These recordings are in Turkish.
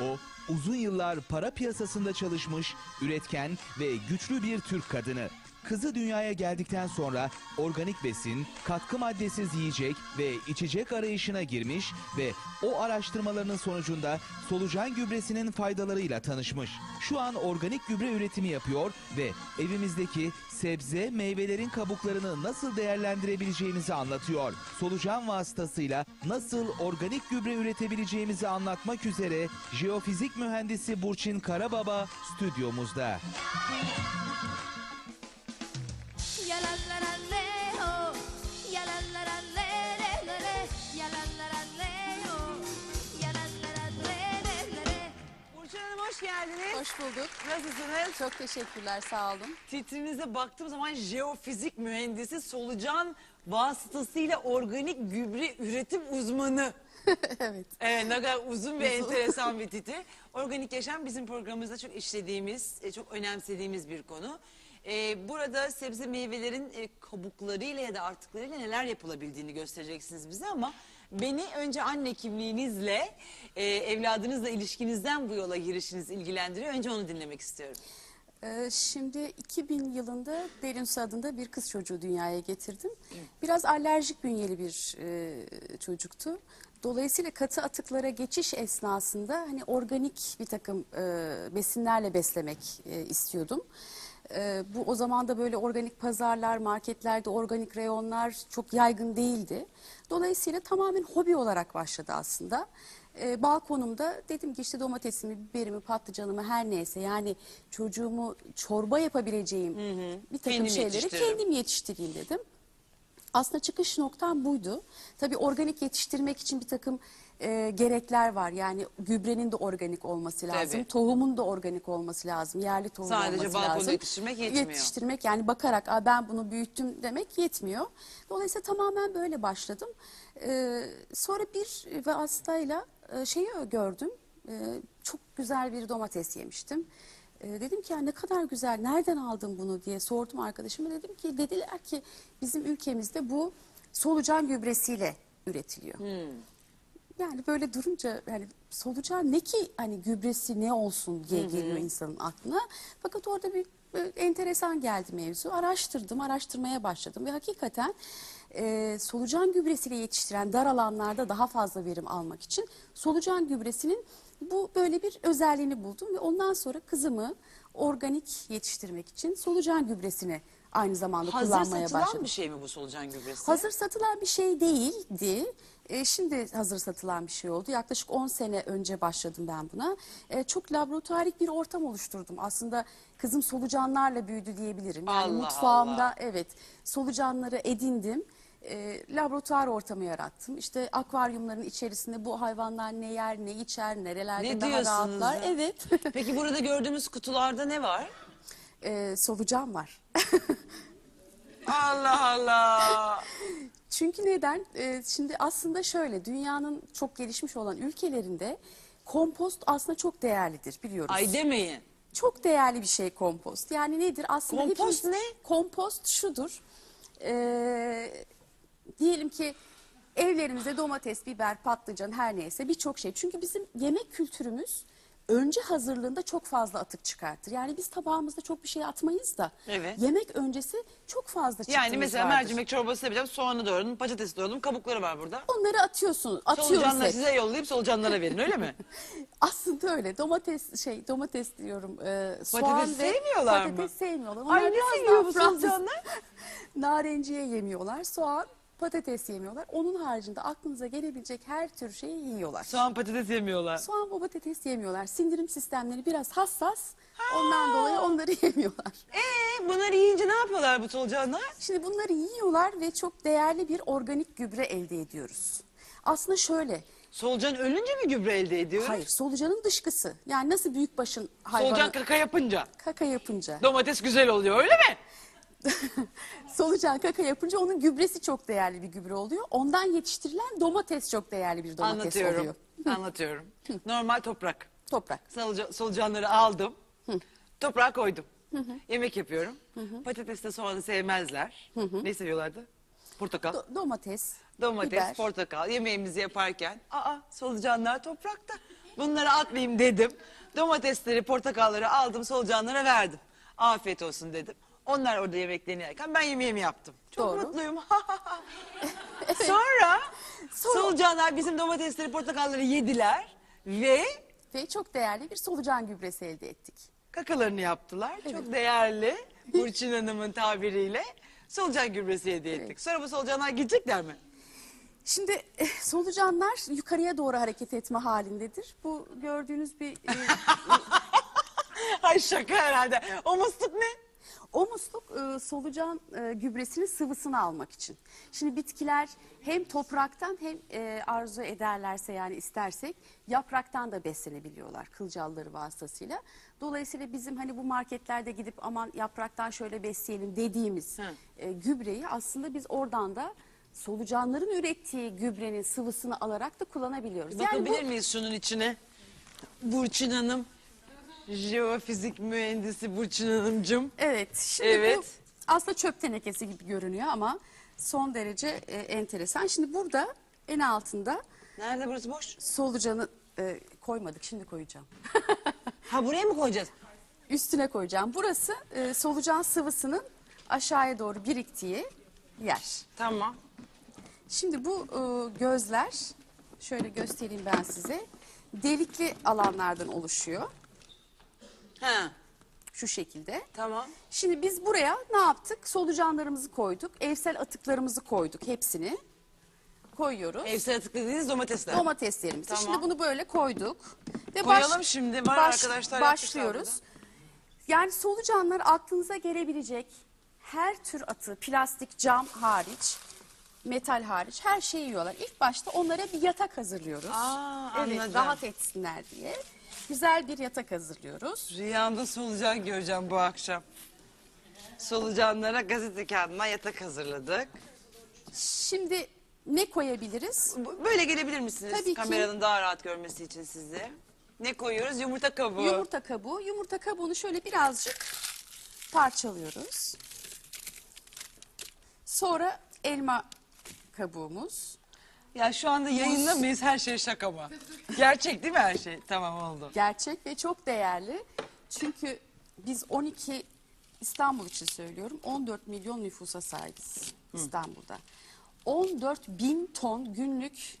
O uzun yıllar para piyasasında çalışmış, üretken ve güçlü bir Türk kadını. Kızı dünyaya geldikten sonra organik besin, katkı maddesiz yiyecek ve içecek arayışına girmiş ve o araştırmalarının sonucunda solucan gübresinin faydalarıyla tanışmış. Şu an organik gübre üretimi yapıyor ve evimizdeki sebze, meyvelerin kabuklarını nasıl değerlendirebileceğimizi anlatıyor. Solucan vasıtasıyla nasıl organik gübre üretebileceğimizi anlatmak üzere jeofizik mühendisi Burçin Karababa stüdyomuzda. Hoş bulduk. Nasılsınız? Çok teşekkürler, sağ olun. Titrinize baktığım zaman jeofizik mühendisi solucan vasıtasıyla organik gübre üretim uzmanı. evet. Evet ne kadar uzun ve enteresan bir titir. Organik yaşam bizim programımızda çok işlediğimiz, e, çok önemsediğimiz bir konu. E, burada sebze meyvelerin e, kabuklarıyla ya da artıklarıyla neler yapılabildiğini göstereceksiniz bize ama beni önce anne kimliğinizle, e, evladınızla ilişkinizden bu yola girişiniz ilgilendiriyor. Önce onu dinlemek istiyorum. Ee, şimdi 2000 yılında Derinsu adında bir kız çocuğu dünyaya getirdim. Biraz alerjik bünyeli bir e, çocuktu. Dolayısıyla katı atıklara geçiş esnasında hani organik bir takım e, besinlerle beslemek e, istiyordum. E, bu o zaman da böyle organik pazarlar, marketlerde organik reyonlar çok yaygın değildi. Dolayısıyla tamamen hobi olarak başladı aslında. E, balkonumda dedim ki işte domatesimi, biberimi, patlıcanımı her neyse yani çocuğumu çorba yapabileceğim bir takım Kendim şeyleri yetiştiririm. kendim yetiştireyim dedim. Aslında çıkış noktam buydu. Tabii organik yetiştirmek için bir takım e, gerekler var. Yani gübrenin de organik olması lazım. Tabii. Tohumun da organik olması lazım. Yerli tohum Sadece olması balkonda lazım. yetiştirmek yetmiyor. Yetiştirmek yani bakarak Aa, ben bunu büyüttüm demek yetmiyor. Dolayısıyla tamamen böyle başladım. Ee, sonra bir vasıtayla e, şeyi gördüm. Ee, çok güzel bir domates yemiştim. Ee, dedim ki ya ne kadar güzel nereden aldın bunu diye sordum arkadaşıma. Dedim ki dediler ki bizim ülkemizde bu solucan gübresiyle üretiliyor. Yani böyle durunca yani solucan ne ki hani gübresi ne olsun diye geliyor insanın aklına. Fakat orada bir e, enteresan geldi mevzu. Araştırdım, araştırmaya başladım ve hakikaten e, solucan gübresiyle yetiştiren dar alanlarda daha fazla verim almak için solucan gübresinin bu böyle bir özelliğini buldum ve ondan sonra kızımı organik yetiştirmek için solucan gübresini aynı zamanda Hazır kullanmaya satılan başladım. bir şey mi bu solucan gübresi? Hazır satılan bir şey değildi. E, şimdi hazır satılan bir şey oldu. Yaklaşık 10 sene önce başladım ben buna. E, çok laboratuvarik bir ortam oluşturdum. Aslında kızım solucanlarla büyüdü diyebilirim. Yani Allah mutfağımda Allah. evet solucanları edindim. E, laboratuvar ortamı yarattım. İşte akvaryumların içerisinde bu hayvanlar ne yer, ne içer, nerelerde Ne daha diyorsunuz rahatlar. ya? Evet. Peki burada gördüğümüz kutularda ne var? E, solucan var. Allah Allah. Çünkü neden? Ee, şimdi aslında şöyle dünyanın çok gelişmiş olan ülkelerinde kompost aslında çok değerlidir biliyoruz. Ay demeyin. Çok değerli bir şey kompost. Yani nedir? Aslında Kompost hepimiz- ne? Kompost şudur. Ee, diyelim ki evlerimizde domates, biber, patlıcan her neyse birçok şey. Çünkü bizim yemek kültürümüz önce hazırlığında çok fazla atık çıkartır. Yani biz tabağımızda çok bir şey atmayız da Evet. yemek öncesi çok fazla Yani çıktığımız mesela vardır. mercimek çorbası yapacağım. Soğanı doğradım, patatesi doğradım, kabukları var burada. Onları atıyorsun, atıyoruz Solucanları hep. size yollayıp solucanlara verin öyle mi? Aslında öyle. Domates şey domates diyorum. E, soğan Patates ve sevmiyorlar mı? patates sevmiyorlar. Ay, ne biraz seviyor bu Fransız. solucanlar? Narenciye yemiyorlar. Soğan, patates yemiyorlar. Onun haricinde aklınıza gelebilecek her tür şeyi yiyorlar. Soğan patates yemiyorlar. Soğan ve patates yemiyorlar. Sindirim sistemleri biraz hassas. Ondan dolayı onları yemiyorlar. Ee, bunları yiyince ne yapıyorlar bu solucanlar? Şimdi bunları yiyorlar ve çok değerli bir organik gübre elde ediyoruz. Aslında şöyle, Solucan ölünce mi gübre elde ediyoruz? hayır solucanın dışkısı. Yani nasıl büyükbaşın hayvanı Solucan kaka yapınca kaka yapınca. domates güzel oluyor öyle mi? Solucan kaka yapınca onun gübresi çok değerli bir gübre oluyor. Ondan yetiştirilen domates çok değerli bir domates Anlatıyorum. oluyor. Anlatıyorum. Normal toprak. Toprak. Soluca- solucanları aldım. Toprağa koydum. Yemek yapıyorum. Patates de soğanı sevmezler. Ne seviyorlardı? Portakal. Do- domates, Domates, biber. portakal yemeğimizi yaparken aa solucanlar toprakta. Bunları atmayayım dedim. Domatesleri, portakalları aldım solucanlara verdim. Afiyet olsun dedim. Onlar orada yemeklerini yerken ben yemeğimi yaptım. Çok Doğru. mutluyum. Sonra, Sonra- solucanlar bizim domatesleri, portakalları yediler ve Ve çok değerli bir solucan gübresi elde ettik. kakalarını yaptılar. Çok değerli Burçin Hanım'ın tabiriyle solucan gübresi hediye ettik. Sonra bu solucanlar gidecekler mi? Şimdi eh, solucanlar yukarıya doğru hareket etme halindedir. Bu gördüğünüz bir e, Ay şaka herhalde. O musluk ne? O musluk e, solucan e, gübresinin sıvısını almak için. Şimdi bitkiler hem topraktan hem e, arzu ederlerse yani istersek yapraktan da beslenebiliyorlar kılcalları vasıtasıyla. Dolayısıyla bizim hani bu marketlerde gidip aman yapraktan şöyle besleyelim dediğimiz e, gübreyi aslında biz oradan da solucanların ürettiği gübrenin sıvısını alarak da kullanabiliyoruz. Bakabilir bu- miyiz şunun içine? Burçin Hanım. Jeofizik mühendisi Burçin Hanımcığım. Evet. Şimdi Evet. bu aslında çöp tenekesi gibi görünüyor ama son derece e, enteresan. Şimdi burada en altında Nerede burası boş? solucanı e, koymadık. Şimdi koyacağım. Ha buraya mı koyacağız? Üstüne koyacağım. Burası e, solucan sıvısının aşağıya doğru biriktiği yer. Tamam. Şimdi bu e, gözler şöyle göstereyim ben size. Delikli alanlardan oluşuyor. Ha Şu şekilde. tamam. Şimdi biz buraya ne yaptık? Solucanlarımızı koyduk. Evsel atıklarımızı koyduk hepsini. Koyuyoruz. Evsel atık dediğiniz domatesler. Domateslerimizi. Tamam. Şimdi bunu böyle koyduk. Ve Koyalım şimdi. Var arkadaşlar Başlıyoruz. Yani solucanlar aklınıza gelebilecek her tür atı, plastik, cam hariç, metal hariç her şeyi yiyorlar. İlk başta onlara bir yatak hazırlıyoruz. Aa, evet, anladım. rahat etsinler diye. Güzel bir yatak hazırlıyoruz. Rüyamda solucan göreceğim bu akşam. Solucanlara gazete kağıdına yatak hazırladık. Şimdi ne koyabiliriz? Böyle gelebilir misiniz? Tabii ki. Kameranın daha rahat görmesi için sizi. Ne koyuyoruz? Yumurta kabuğu. Yumurta kabuğu. Yumurta kabuğunu şöyle birazcık parçalıyoruz. Sonra elma kabuğumuz. Ya şu anda yayında mıyız? Her şey şaka mı? Gerçek değil mi her şey? Tamam oldu. Gerçek ve çok değerli. Çünkü biz 12 İstanbul için söylüyorum 14 milyon nüfusa sahibiz İstanbul'da. 14 bin ton günlük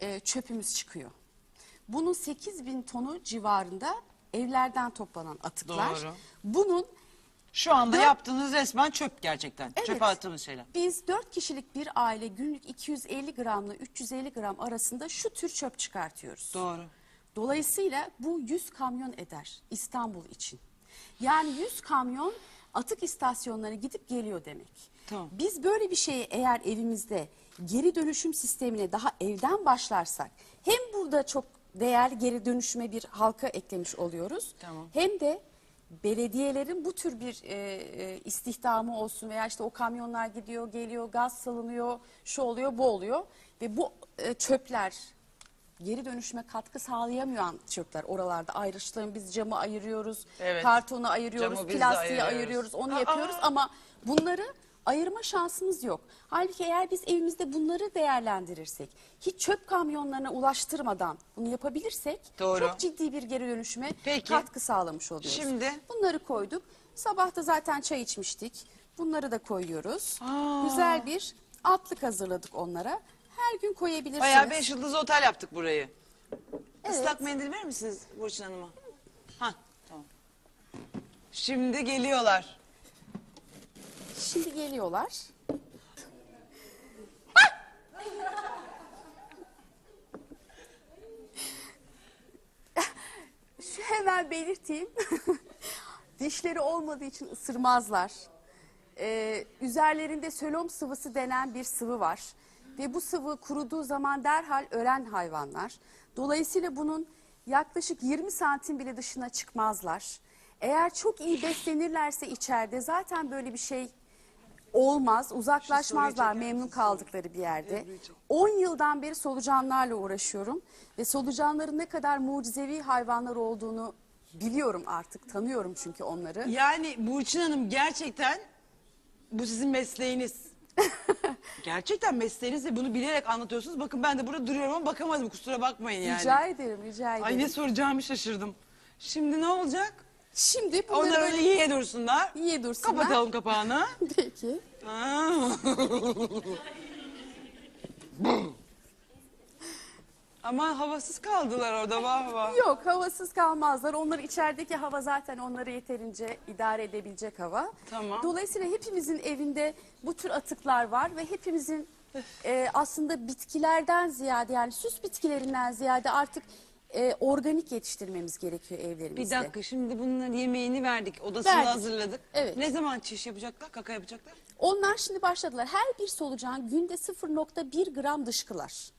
e, çöpümüz çıkıyor. Bunun 8 bin tonu civarında evlerden toplanan atıklar. Doğru. Bunun Şu anda Dört- yaptığınız resmen çöp gerçekten. Evet. Çöpe attığımız şeyler. Biz 4 kişilik bir aile günlük 250 gramla 350 gram arasında şu tür çöp çıkartıyoruz. Doğru. Dolayısıyla bu 100 kamyon eder İstanbul için. Yani 100 kamyon atık istasyonlarına gidip geliyor demek. Tamam. Biz böyle bir şeyi eğer evimizde geri dönüşüm sistemine daha evden başlarsak hem burada çok değerli geri dönüşüme bir halka eklemiş oluyoruz. Tamam. Hem de belediyelerin bu tür bir e, e, istihdamı olsun veya işte o kamyonlar gidiyor geliyor gaz salınıyor şu oluyor bu oluyor ve bu e, çöpler geri dönüşüme katkı sağlayamayan çöpler oralarda ayrıştığım biz camı ayırıyoruz, Evet. kartonu ayırıyoruz, Camı biz de plastiği ayırıyoruz. ayırıyoruz, onu yapıyoruz ama bunları ayırma şansımız yok. Halbuki eğer biz evimizde bunları değerlendirirsek, hiç çöp kamyonlarına ulaştırmadan bunu yapabilirsek Doğru. çok ciddi bir geri dönüşüme Peki. katkı sağlamış oluyoruz. Şimdi? Bunları koyduk. Sabah da zaten çay içmiştik. Bunları da koyuyoruz. Aa. Güzel bir altlık hazırladık onlara. Her gün koyabilirsiniz. Bayağı beş yıldızlı otel yaptık burayı. Evet. Islak mendil verir misiniz Burçin Hanım'a? Ha tamam. Şimdi geliyorlar. Şimdi geliyorlar. Şu hemen belirteyim. Dişleri olmadığı için ısırmazlar. Ee, üzerlerinde sölom sıvısı denen bir sıvı var. Ve bu sıvı kuruduğu zaman derhal ölen hayvanlar. Dolayısıyla bunun yaklaşık 20 santim bile dışına çıkmazlar. Eğer çok iyi beslenirlerse içeride zaten böyle bir şey olmaz. Uzaklaşmazlar memnun kaldıkları bir yerde. 10 yıldan beri solucanlarla uğraşıyorum. Ve solucanların ne kadar mucizevi hayvanlar olduğunu biliyorum artık. Tanıyorum çünkü onları. Yani Burçin Hanım gerçekten bu sizin mesleğiniz. gerçekten mesleğinizle bunu bilerek anlatıyorsunuz. Bakın ben de burada duruyorum ama bakamadım kusura bakmayın yani. Rica ederim, rica ederim. Ay ne soracağımı şaşırdım. Şimdi ne olacak? Şimdi bunları Onlar öyle yiye dursunlar. yiye dursunlar. Kapatalım kapağını. Peki. Aa. Ama havasız kaldılar orada vah vah. Yok havasız kalmazlar. Onları içerideki hava zaten onları yeterince idare edebilecek hava. Tamam. Dolayısıyla hepimizin evinde bu tür atıklar var ve hepimizin e, aslında bitkilerden ziyade yani süs bitkilerinden ziyade artık e, organik yetiştirmemiz gerekiyor evlerimizde. Bir dakika şimdi bunların yemeğini verdik. Odasını Verdik. hazırladık. Evet. Ne zaman çiş yapacaklar? Kaka yapacaklar? Onlar şimdi başladılar. Her bir solucan günde 0.1 gram dışkılar.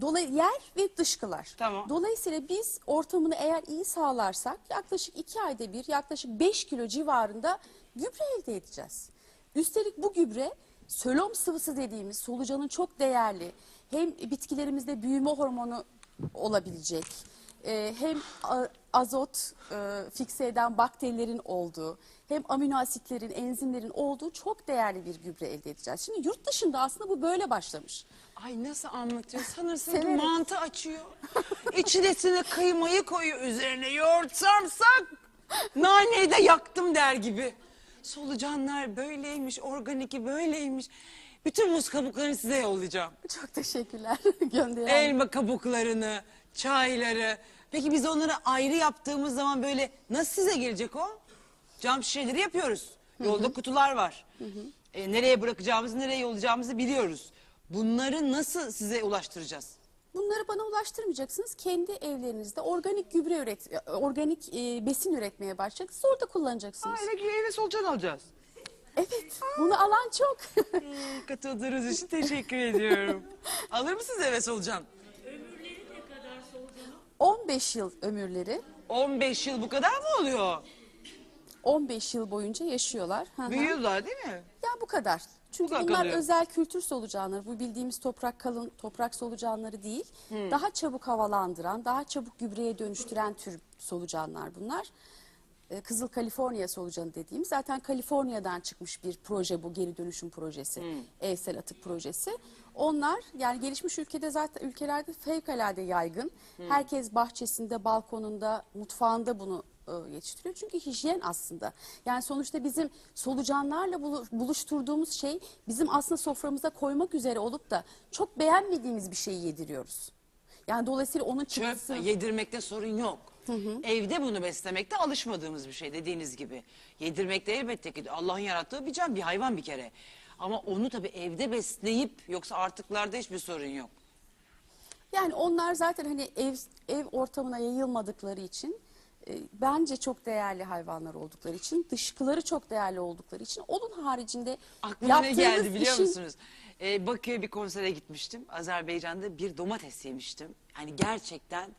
Dolay yer ve dışkılar. Tamam. Dolayısıyla biz ortamını eğer iyi sağlarsak yaklaşık 2 ayda bir yaklaşık 5 kilo civarında gübre elde edeceğiz. Üstelik bu gübre sölom sıvısı dediğimiz solucanın çok değerli hem bitkilerimizde büyüme hormonu olabilecek e, hem azot e, fikse eden bakterilerin olduğu hem amino asitlerin, enzimlerin olduğu çok değerli bir gübre elde edeceğiz. Şimdi yurt dışında aslında bu böyle başlamış. Ay nasıl anlatıyor? Sanırsın ki Severek. mantı açıyor. İçine kıymayı koyuyor. Üzerine yoğurt, sarımsak. Naneyi de yaktım der gibi. Solucanlar böyleymiş, organiki böyleymiş. Bütün muz kabuklarını size yollayacağım. Çok teşekkürler gönderen. Elma kabuklarını, çayları. Peki biz onları ayrı yaptığımız zaman böyle nasıl size gelecek o? Cam şişeleri yapıyoruz. Yolda kutular var. E, nereye bırakacağımızı, nereye yollayacağımızı biliyoruz. Bunları nasıl size ulaştıracağız? Bunları bana ulaştırmayacaksınız. Kendi evlerinizde organik gübre üret, organik e, besin üretmeye başlayacaksınız. Orada kullanacaksınız. eve solucan alacağız. Evet, bunu alan çok. Katıldığınız için teşekkür ediyorum. Alır mısınız eve solucan? 15 yıl ömürleri, 15 yıl bu kadar mı oluyor? 15 yıl boyunca yaşıyorlar. Hı hı. Büyüyorlar değil mi? Ya bu kadar. Çünkü kadar bunlar kalıyor. özel kültür solucanları. Bu bildiğimiz toprak kalın toprak solucanları değil. Hmm. Daha çabuk havalandıran, daha çabuk gübreye dönüştüren tür solucanlar bunlar. Ee, Kızıl Kaliforniya solucanı dediğimiz zaten Kaliforniya'dan çıkmış bir proje bu geri dönüşüm projesi. Hmm. Evsel atık projesi. Onlar yani gelişmiş ülkede zaten ülkelerde fevkalade yaygın. Hmm. Herkes bahçesinde, balkonunda, mutfağında bunu e, yetiştiriyor. Çünkü hijyen aslında. Yani sonuçta bizim solucanlarla bulu- buluşturduğumuz şey bizim aslında soframıza koymak üzere olup da çok beğenmediğimiz bir şeyi yediriyoruz. Yani dolayısıyla onun Çöp çıktısı... yedirmekte sorun yok. Evde bunu beslemekte alışmadığımız bir şey dediğiniz gibi. Yedirmekte elbette ki Allah'ın yarattığı bir can bir hayvan bir kere. Ama onu tabii evde besleyip yoksa artıklarda hiçbir sorun yok. Yani onlar zaten hani ev ev ortamına yayılmadıkları için e, bence çok değerli hayvanlar oldukları için, dışkıları çok değerli oldukları için onun haricinde Aklıma ne geldi biliyor işin- musunuz? Ee, Bakü'ye bir konsere gitmiştim. Azerbaycan'da bir domates yemiştim. Hani gerçekten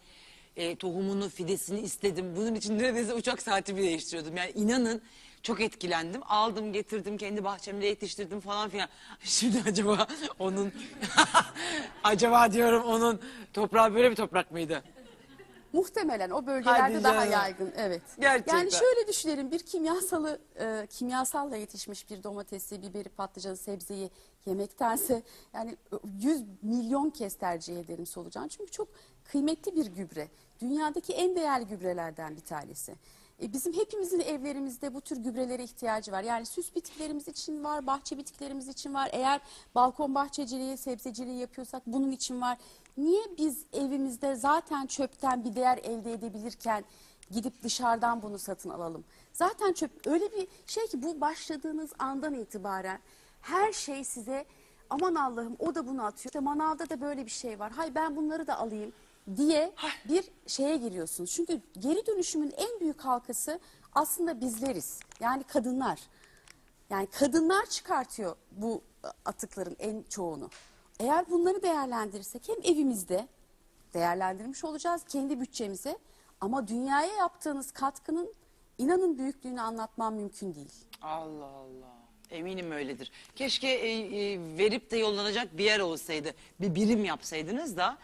e, tohumunu, fidesini istedim. Bunun için neredeyse uçak saatimi değiştiriyordum. Yani inanın çok etkilendim. Aldım, getirdim, kendi bahçemde yetiştirdim falan filan. Şimdi acaba onun... acaba diyorum onun toprağı böyle bir toprak mıydı? Muhtemelen o bölgelerde Hadi daha canım. yaygın. Evet. Gerçekten. Yani şöyle düşünelim bir kimyasalı e, kimyasalla yetişmiş bir domatesi, biberi, patlıcanı, sebzeyi yemektense yani 100 milyon kez tercih ederim solucan. Çünkü çok kıymetli bir gübre. Dünyadaki en değerli gübrelerden bir tanesi. E, bizim hepimizin evlerimizde bu tür gübrelere ihtiyacı var. Yani süs bitkilerimiz için var, bahçe bitkilerimiz için var. Eğer balkon bahçeciliği, sebzeciliği yapıyorsak bunun için var. Niye biz evimizde zaten çöpten bir değer elde edebilirken gidip dışarıdan bunu satın alalım? Zaten çöp öyle bir şey ki bu başladığınız andan itibaren her şey size aman Allah'ım o da bunu atıyor. İşte manavda da böyle bir şey var. Hay ben bunları da alayım diye bir şeye giriyorsunuz. Çünkü geri dönüşümün en büyük halkası aslında bizleriz. Yani kadınlar. Yani kadınlar çıkartıyor bu atıkların en çoğunu. Eğer bunları değerlendirirsek hem evimizde değerlendirmiş olacağız kendi bütçemize ama dünyaya yaptığınız katkının inanın büyüklüğünü anlatmam mümkün değil. Allah Allah. Eminim öyledir. Keşke e, e, verip de yollanacak bir yer olsaydı. Bir birim yapsaydınız da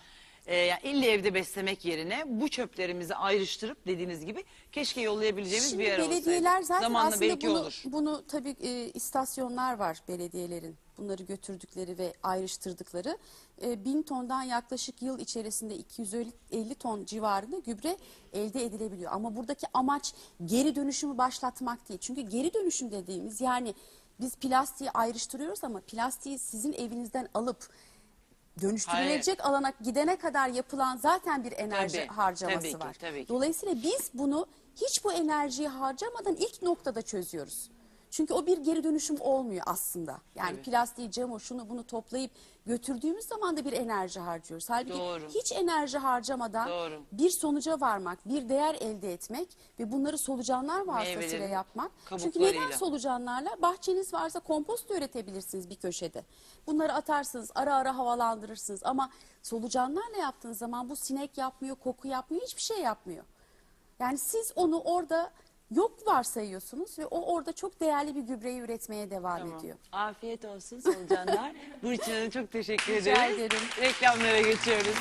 e, yani illa evde beslemek yerine bu çöplerimizi ayrıştırıp dediğiniz gibi keşke yollayabileceğimiz Şimdi bir yer olsaydı. belediyeler zaten Zamanla aslında belki bunu, olur. bunu tabii e, istasyonlar var belediyelerin bunları götürdükleri ve ayrıştırdıkları e, 1000 tondan yaklaşık yıl içerisinde 250 ton civarında gübre elde edilebiliyor. Ama buradaki amaç geri dönüşümü başlatmak değil. Çünkü geri dönüşüm dediğimiz yani biz plastiği ayrıştırıyoruz ama plastiği sizin evinizden alıp dönüştürülecek alana gidene kadar yapılan zaten bir enerji Tabii, harcaması tabii ki, var. tabii ki. Dolayısıyla biz bunu hiç bu enerjiyi harcamadan ilk noktada çözüyoruz. Çünkü o bir geri dönüşüm olmuyor aslında. Yani Tabii. plastiği, camı, şunu bunu toplayıp götürdüğümüz zaman da bir enerji harcıyoruz. Halbuki Doğru. hiç enerji harcamadan Doğru. bir sonuca varmak, bir değer elde etmek ve bunları solucanlar vasıtasıyla yapmak. Çünkü neden solucanlarla? Bahçeniz varsa kompost üretebilirsiniz bir köşede. Bunları atarsınız, ara ara havalandırırsınız ama solucanlarla yaptığınız zaman bu sinek yapmıyor, koku yapmıyor, hiçbir şey yapmıyor. Yani siz onu orada yok varsayıyorsunuz ve o orada çok değerli bir gübreyi üretmeye devam Tamam. ediyor. Afiyet olsun solucanlar. Burçin Hanım çok teşekkür Rica ederiz. ederim. Reklamlara geçiyoruz.